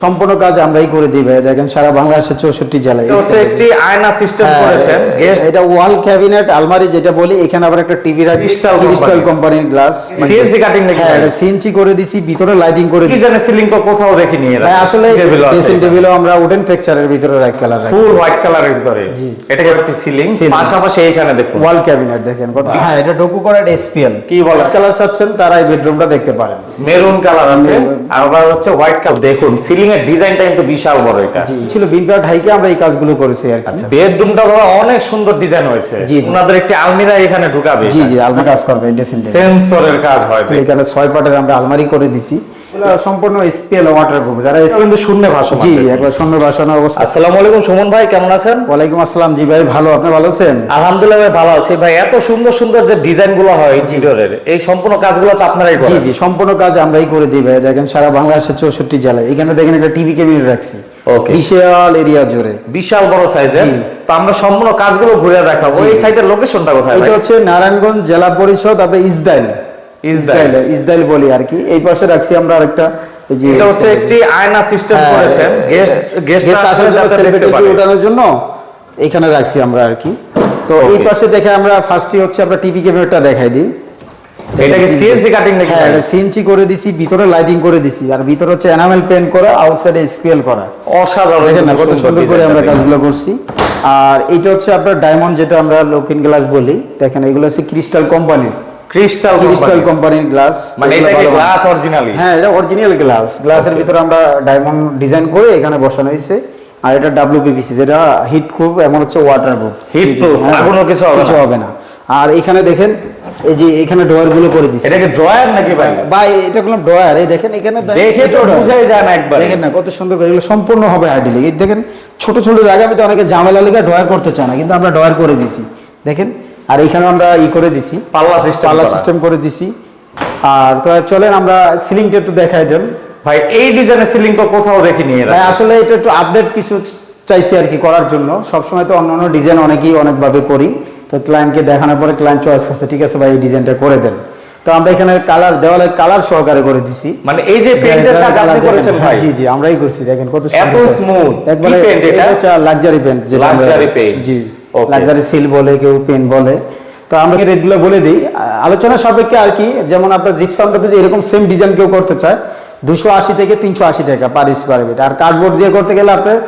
সম্পূর্ণ কাজ আমরাই করে দিই ভাই দেখেন সারা বাংলাদেশের চৌষট্টি জেলায় হচ্ছে একটি আয়না সিস্টেম হ্যাঁ, করেছেন। এটা ওয়াল ক্যাবিনেট আলমারি যেটা বলি এখানে আবার একটা টিভি রাখি ক্রিস্টাল কোম্পানির গ্লাস হ্যাঁ এটা সিএনসি করে দিছি ভিতরে লাইটিং করে দিছি। জানে সিলিং তো কোথাও দেখিনি এরা। আসলে টেবিল ড্রেসিং টেবিলও আমরা উডেন টেক্সচারের ভিতরে রাখি। কালার ফুল হোয়াইট কালারের ভিতরে এটা একটি সিলিং পাশাপাশি এইখানে দেখুন। ওয়াল ক্যাবিনেট দেখেন কত হ্যাঁ এটা ডোকু করার এসপিএল কি বলে কালার চাচ্ছেন তারা এই বেডরুমটা দেখতে পারেন। মেরুন কালার আছে আর আবার হচ্ছে হোয়াইট কালার দেখুন সিলিং এর ডিজাইনটা কিন্তু বিশাল বড় এটা। ছিল বিনপাট হাইকে আমরা এই কাজগুলো করেছি আর কি। বেডরুমটা বাবা অনেক সুন্দর ডিজাইন হয়েছে। ওনাদের একটি আলমিরা এখানে ঢুকাবে জি জি আলমারি কাজ করবে সেন্সরের কাজ হয়। এখানে ছয় পাটের আমরা আলমারি করে দিছি। এগুলো সম্পূর্ণ এসপিএল ওয়াটার প্রুফ যারা কিন্তু শূন্য ভাষা জি জি একবার শূন্য বাসানো অবস্থা। আসসালামু আলাইকুম সুমন ভাই কেমন আছেন? ওয়ালাইকুম আসসালাম জি ভাই ভালো আপনি ভালো আছেন? আলহামদুলিল্লাহ ভাই ভালো আছি। ভাই এত সুন্দর সুন্দর যে ডিজাইন হয় ইন্টেরিয়রের এই সম্পূর্ণ কাজগুলো তো আপনারাই করেন। জি সম্পূর্ণ কাজ আমরাই করে দিই ভাই। দেখেন সারা বাংলাদেশের চৌষট্টি জেলায়। এখানে দেখেন একটা টিভি ক্যাবিনেট রাখছি। বিশাল এরিয়া জুড়ে। বিশাল বড় সাইজের তো আমরা সম্পূর্ণ কাজগুলো ঘুরে দেখাবো। এই সাইটের লোকেশনটা কোথায় এটা হচ্ছে নারায়ণগঞ্জ জেলা পরিষদ আপনি ইসদাইল ইসরায়েল ইসদাইল বলি আর কি। এই পাশে রাখছি আমরা আরেকটা যে এটা হচ্ছে একটি আয়না সিস্টেম হ্যাঁ, করেছেন। গেস্ট গেস্ট গেস্ট আসার জন্য সেলিব্রিটি উঠানোর জন্য এখানে রাখছি আমরা আর কি। তো এই পাশে দেখে আমরা ফার্স্টই হচ্ছে আমরা টিভি ক্যাবিনেটটা দেখাই দিই। এটা কি সিএনসি কাটিং নাকি হ্যাঁ সিএনসি করে দিছি ভিতরে লাইটিং করে দিছি। আর ভিতরে হচ্ছে এনামেল পেন্ট করা আউটসাইডে স্পেল করা। অসাধারণ দেখেন না কত সুন্দর করে আমরা কাজগুলো করছি। আর এটা হচ্ছে আপনার ডায়মন্ড যেটা আমরা লুকিং গ্লাস বলি। দেখেন এগুলো হচ্ছে ক্রিস্টাল কোম্পানির ক্রিস্টাল ক্রিস্টাল কোম্পানির গ্লাস মানে এটা কি গ্লাস অরিজিনালি হ্যাঁ এটা অরিজিনাল গ্লাস গ্লাসের ভিতরে আমরা ডায়মন্ড ডিজাইন করে এখানে বসানো হয়েছে। আর এটা ডাব্লিউপিপিসি যেটা হিট প্রুফ এমন হচ্ছে ওয়াটার প্রুফ Heatproof, আগুনও কিছু হবে কিছু হবে না। আর এখানে দেখেন এই যে এখানে ড্রয়ারগুলো করে এটা ড্রয়ার নাকি ভাই? বা এটা কোনো ড্রয়ার এই দেখেন এখানে দেখে তো বুঝাই যায় না একবার। দেখেন না কত সুন্দর করে এগুলো সম্পূর্ণ হবে আইডিয়ালি এই দেখেন ছোট ছোট জায়গা আমি তো অনেকে ঝামেলা লেগে ড্রয়ার করতে চায় না কিন্তু আমরা ড্রয়ার করে দিছি দেখেন আর এখানে আমরা ই করে দিছি। পাল্লা সিস্টেম পাল্লা সিস্টেম করে দিছি। আর তো চলেন আমরা সিলিংটা একটু দেখাই দেন। ভাই এই ডিজাইনের সিলিং তো কোথাও দেখিনি ভাই আসলে এটা একটু আপডেট কিছু চাইছি আর কি করার জন্য। সবসময় তো অন্য অন্য ডিজাইন অনেকেই অনেকভাবে করি। তো ক্লায়েন্টকে দেখানোর পরে ক্লায়েন্ট চয়েস করছে ঠিক আছে ভাই এই ডিজাইনটা করে দেন। তো আমরা এখানে কালার দেওয়ালে কালার সহকারে করে দিছি। মানে এই যে পেইন্টের কাজ আপনি করেছেন ভাই। জি জি আমরাই করছি দেখেন কত এত smooth। একবারে paint এটা? লাক্সারি পেন্ট যেটা Luxury paint। জি. লাক্সারি সিল বলে কেউ পেন বলে। তো আমরা রেটগুলো বলে দিই। আলোচনা সাপেক্ষে আর কি যেমন আপনার জিপসামটাতে যে এরকম সেম ডিজাইন কেউ করতে চায় দুশো আশি থেকে তিনশো আশি টাকা পার স্কোয়ার ফিট আর কার্ডবোর্ড দিয়ে করতে গেলে আপনার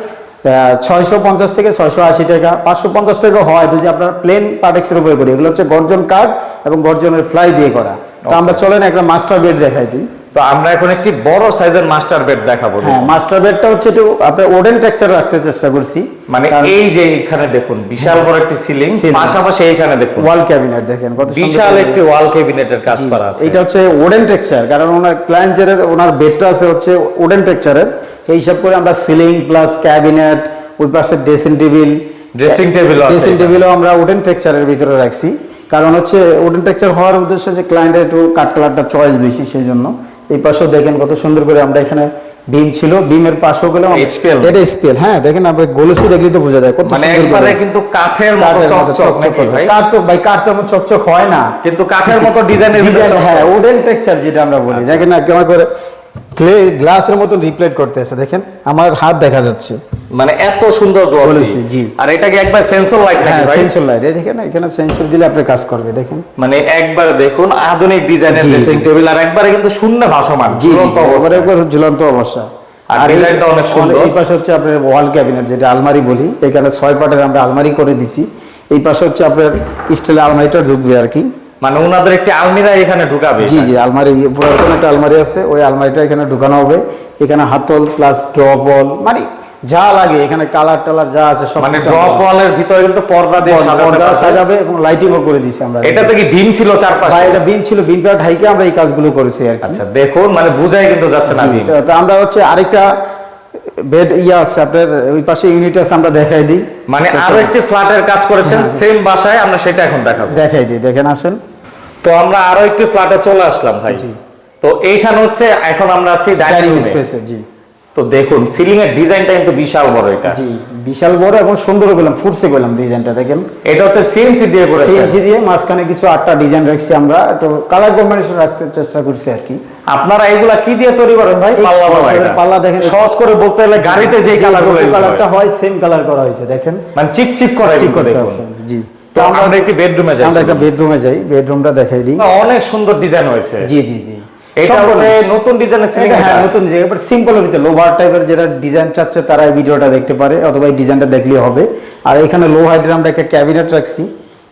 ছয়শো পঞ্চাশ থেকে ছয়শো আশি টাকা পাঁচশো পঞ্চাশ টাকা হয় যদি আপনার প্লেন পার্টেক্সের উপরে করি। এগুলো হচ্ছে গর্জন কার্ড এবং গর্জনের ফ্লাই দিয়ে করা। তো আমরা চলেন একটা মাস্টার বেড দেখাই দিই। তো আমরা এখন একটি বড় সাইজের মাস্টার বেড দেখাবো হ্যাঁ মাস্টার বেডটা হচ্ছে একটু আপনার ওডেন টেক্সচার রাখতে চেষ্টা করছি। মানে এই যে এখানে দেখুন বিশাল বড় একটি সিলিং পাশাপাশি এইখানে দেখুন। ওয়াল ক্যাবিনেট দেখেন কত বিশাল একটি ওয়াল ক্যাবিনেটের কাজ করা আছে। এটা হচ্ছে ওডেন টেক্সচার কারণ ওনার ক্লায়েন্টের ওনার বেডটা আছে হচ্ছে ওডেন টেক্সচারের এই হিসাব করে আমরা সিলিং প্লাস ক্যাবিনেট ওই পাশে dressing table dressing table dressing টেবিলও আমরা ওডেন টেক্সচারের ভিতরে রাখছি। কারণ হচ্ছে ওডেন টেক্সচার হওয়ার উদ্দেশ্য যে ক্লায়েন্টের একটু কাট কালারটা চয়েস বেশি সেই জন্য। এই পাশেও দেখেন কত সুন্দর করে আমরা এখানে বিম ছিল বিমের পাশেও গেলাম এইচপিএল এটা এসপিএল হ্যাঁ দেখেন আপনি গোলসি দেখলে তো বোঝা যায় কত মানে। একবারে কিন্তু কাঠের মতো চকচক চকচক করে। ভাই কাঠ তো ভাই কাঠ তো চকচক হয় না কিন্তু কাঠের মতো ডিজাইনের ডিজাইন হ্যাঁ উডেন টেক্সচার যেটা আমরা বলি আচ্ছা। দেখেন না কেমন করে ক্লে গ্লাসের মতন রিপ্লেট করতেছে দেখেন আমার হাত দেখা যাচ্ছে। মানে এত সুন্দর গ্লসি জি। আর এটা কি একবার সেন্সর লাইট হ্যাঁ ভাই সেন্সর লাইট এই দেখেন এখানে সেন্সর দিলে আপনি কাজ করবে দেখেন। মানে একবার দেখুন আধুনিক ডিজাইনের ড্রেসিং টেবিল আর একবারে কিন্তু শূন্য ভাসমান জি। এবারে একবার ঝুলন্ত অবস্থা। আর ডিজাইনটা অনেক সুন্দর। এই পাশে হচ্ছে আপনার ওয়াল ক্যাবিনেট যেটা আলমারি বলি এখানে ছয় পাটের আমরা আলমারি করে দিছি। এই পাশে হচ্ছে আপনার স্টিলের আলমারিটা ঢুকবে আর কি। মানে ওনাদের একটি আলমিরা এখানে ঢুকাবে জি জি আলমারি পুরাতন একটা আলমারি আছে ওই আলমারিটা এখানে ঢুকানো হবে। এখানে হাতল প্লাস ড্রপল মানে যা লাগে এখানে কালার টালার যা আছে সব মানে কিছু ড্রপ ওয়ালের ভিতরে কিন্তু পর্দা দিয়ে পর্দা সাজাবে এবং লাইটিংও করে দিছি আমরা। এটাতে কি ভীম ছিল চারপাশে? ভাই এটা বিন ছিল বিন প্যাট হাইকে আমরা এই কাজগুলো করেছি আর আচ্ছা দেখুন মানে বুঝাই কিন্তু যাচ্ছে না তো- আমরা হচ্ছে আরেকটা বেড ইয়ে আছে আপনার ওই পাশে ইউনিট আছে আমরা দেখাই দিই। মানে আরও একটি ফ্ল্যাটের কাজ করেছেন হ্যাঁ। সেম বাসায় আমরা সেটা এখন দেখাবো। দেখাই দিই দেখেন আসেন। তো আমরা আরও একটি ফ্ল্যাটে চলে আসলাম ভাই। তো এইখানে হচ্ছে এখন আমরা আছি ডাইনিং স্পেসে জি। তো দেখুন সিলিং এর ডিজাইনটা কিন্তু বিশাল বড় এটা। জি বিশাল বড় এবং সুন্দর গেলাম ফুটসে গেলাম ডিজাইনটা দেখেন। এটা হচ্ছে সিএনসি দিয়ে করেছে। সিএনসি দিয়ে মাঝখানে কিছু আটটা ডিজাইন রাখছি আমরা। তো কালার কম্বিনেশন রাখতে চেষ্টা করছি আর কি। আপনারা এগুলা কি দিয়ে তৈরি করেন ভাই? পাল্লা এটা। পাল্লা দেখেন। সহজ করে বলতে গেলে গাড়িতে যে কালার কালারটা হয়। সেম কালার করা হয়েছে দেখেন। মানে চিকচিক করে কিন্তু করতে জি। তো আমরা একটি বেডরুমে যাই আমরা একটা বেডরুমে যাই বেডরুমটা দেখাই দিই। অনেক সুন্দর ডিজাইন হয়েছে জি জি জি। এটা হচ্ছে নতুন ডিজাইনের সিলিং হ্যাঁ নতুন ডিজাইন এবার সিম্পলের ভিতরে লোভার টাইপের যেটা ডিজাইন চাচ্ছে তারা এই ভিডিওটা দেখতে পারে অথবা এই ডিজাইনটা দেখলেই হবে। আর এখানে লো হাইড্রামটা আমরা একটা ক্যাবিনেট রাখছি।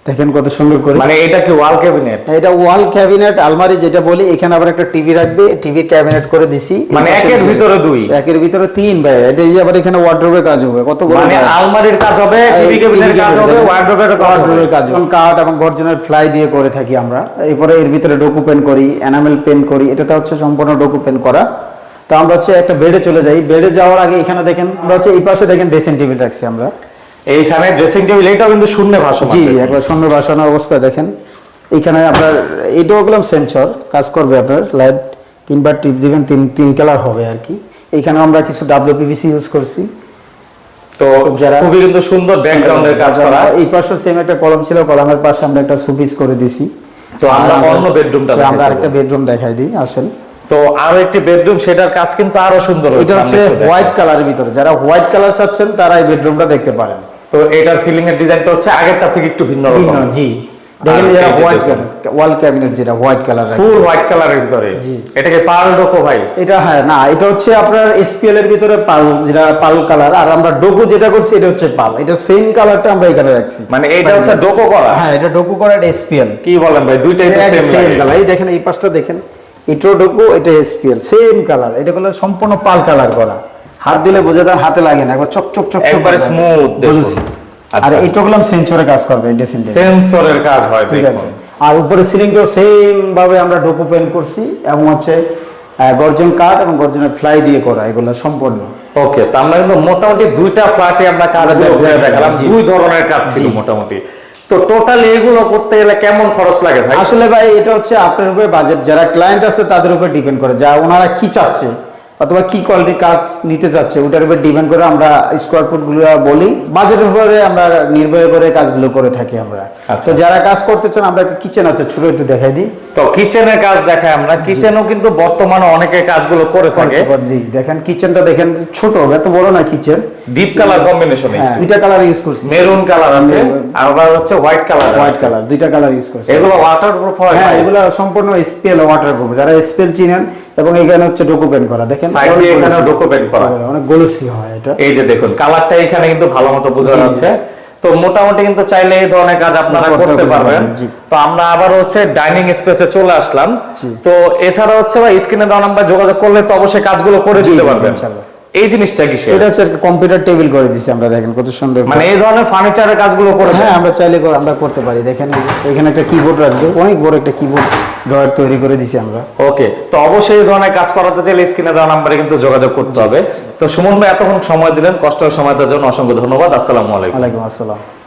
দেখেন কত সুন্দর করে। মানে এটা কি ওয়াল ক্যাবিনেট এটা ওয়াল ক্যাবিনেট আলমারি যেটা বলি এখানে আবার একটা টিভি রাখবে টিভি ক্যাবিনেট করে দিছি। মানে একের ভিতরে দুই? একের ভিতরে তিন ভাই। এটা যে আবার এখানে ওয়ার্ড্রোবের কাজ হবে কত বড় মানে আলমারির কাজ হবে টিভি ক্যাবিনেটের কাজ হবে দেখেন। ওয়ার্ড্রোবের কাজ হবে। ওয়ার্ড্রোবের কাজ এবং কাঠ এবং গর্জনের ফ্লাই দিয়ে করে থাকি আমরা। এরপরে এর ভিতরে ডোকু পেন করি এনামেল পেন করি এটাতে হচ্ছে সম্পূর্ণ ডোকু পেন করা। তো আমরা হচ্ছে একটা বেডে চলে যাই। বেডে যাওয়ার আগে এখানে দেখেন আমরা হচ্ছে এই পাশে দেখেন ড্রেসিং টেবিল রাখছি আমরা। এইখানে ড্রেসিং টেবিল এটাও কিন্তু শূন্য ভাষণ জি জি একবার শূন্য বাসানো অবস্থা দেখেন। এখানে আপনার এইটাও গেলাম সেন্সর কাজ করবে আপনার লাইট তিনবার টিপ দিবেন তিন তিন কালার হবে আর কি। এখানে আমরা কিছু ডাব্লিউপিভিসি ইউজ করছি। তো যারা- খুবই কিন্তু সুন্দর ব্যাকগ্রাউন্ডের কাজ করা। এই পাশে সেম একটা কলম ছিল কলমের পাশে আমরা একটা সুপিস করে দিছি। তো আমরা অন্য বেডরুমটা আমরা আরেকটা বেডরুম দেখাই দিই আসেন। তো আরও একটি বেডরুম সেটার কাজ কিন্তু আরও সুন্দর এটা হচ্ছে হোয়াইট কালারের ভিতরে। যারা হোয়াইট কালার চাচ্ছেন তারা এই বেডরুমটা দেখতে পারেন। তো এটার সিলিং এর ডিজাইনটা হচ্ছে আগেরটা থেকে একটু ভিন্ন রকম। জি। দেখেন যারা হোয়াইট দেখুন। ওয়াল ক্যাবিনেট যেটা হোয়াইট কালার ফুল হোয়াইট কালারের ভিতরে। জি। এটাকে পার্ল ডোকো ভাই। এটা হ্যাঁ না এটা হচ্ছে আপনার এসপিএল এর ভিতরে পাল যেটা পাল কালার আর আমরা ডোকু যেটা করছি এটা হচ্ছে পাল এটা সেম কালারটা আমরা এখানে রাখছি। মানে এটা হচ্ছে ডোকো করা? হ্যাঁ এটা ডোকু করা এটা এসপিএল কি বলেন ভাই দুইটাই তো সেম সেম কালার এই দেখেন এই পাশটা দেখেন এটা ডোকু এটা এসপিএল সেম কালার এটা হলো সম্পূর্ণ পাল কালার করা। হাত দিলে বোঝা যায় হাতে লাগে না একবার চক চক চক একবারে smooth দেখুন। আর আচ্ছা। এটা হলাম সেন্সরে কাজ করবে ড্রেসিং সেন্সরের কাজ হয় ঠিক আছে। আর উপরে সিলিংটাও সেম ভাবে আমরা ডোকু পেন করছি এবং হচ্ছে গর্জন কাঠ এবং গর্জনের ফ্লাই দিয়ে করা এগুলো সম্পূর্ণ। ওকে তো আমরা কিন্তু মোটামুটি দুইটা ফ্ল্যাটে আমরা দেখ- দেখালাম দুই ধরনের কাজ ছিল মোটামুটি। তো টোটাল এগুলো করতে গেলে কেমন খরচ লাগে ভাই? আসলে ভাই এটা হচ্ছে আপনার উপরে বাজেট যারা ক্লায়েন্ট আছে তাদের উপর ডিপেন্ড করে। যা ওনারা কি চাচ্ছে অথবা কি কোয়ালিটির কাজ নিতে চাচ্ছে ওটার উপর ডিপেন্ড করে আমরা স্কোয়ার ফুটগুলো বলি। বাজেটের উপরে আমরা নির্ভর করে কাজগুলো করে থাকি আমরা। আচ্ছা। তো যারা কাজ করতে চান আমরা কিচেন আছে ছোট একটু দেখাই দিই। তো কিচেনের কাজ দেখাই আমরা। কিচেনও কিন্তু বর্তমানে অনেকে কাজগুলো করে থাকে। জি। দেখেন কিচেনটা দেখেন ছোট এত বড় না কিচেন ডিপ কালার কম্বিনেশনে দুইটা কালার ইউজ করছি। মেরুন কালার আছে আবার হচ্ছে হোয়াইট কালার হোয়াইট কালার দুইটা কালার ইউজ করছি। এগুলো ওয়াটার প্রুফ হয় হ্যাঁ এগুলো সম্পূর্ণ স্পেল ওয়াটার প্রুফ যারা স্পেল চিনেন এবং এখানে হচ্ছে ডকুমেন্ট করা দেখেন? সাইডে এখানে document করা। অনেক গোলসি হয় এটা। এই যে দেখুন কালারটা এখানে কিন্তু ভালো মতো বোঝা যাচ্ছে। তো মোটামুটি কিন্তু চাইলে এই ধরনের কাজ আপনারা করতে পারবেন, তো আমরা আবার হচ্ছে ডাইনিং স্পেসে চলে আসলাম। তো এছাড়া হচ্ছে ভাই স্ক্রিনে দেওয়া নাম্বার যোগাযোগ করলে তো অবশ্যই কাজগুলো করে দিতে পারবেন। ইনশাআল্লাহ। এই জিনিসটা কি এটা হচ্ছে কম্পিউটার টেবিল করে দিছি আমরা দেখেন কত সুন্দর মানে এই ধরনের ফার্নিচারের কাজগুলো করে হ্যাঁ আমরা চাইলে আমরা করতে পারি। দেখেন এখানে একটা কিবোর্ড রাখবে। অনেক বড় একটা কিবোর্ড ড্রয়ার তৈরি করে দিছি আমরা। ওকে তো অবশ্যই এই ধরনের কাজ করাতে চাইলে স্ক্রিনে দেওয়া নাম্বারে কিন্তু যোগাযোগ করতে হবে। তো সুমন ভাই এতক্ষণ সময় দিলেন কষ্ট সময় দেওয়ার জন্য অসংখ্য ধন্যবাদ। আসসালামু আলাইকুম। ওয়ালাইকুম আসসালাম।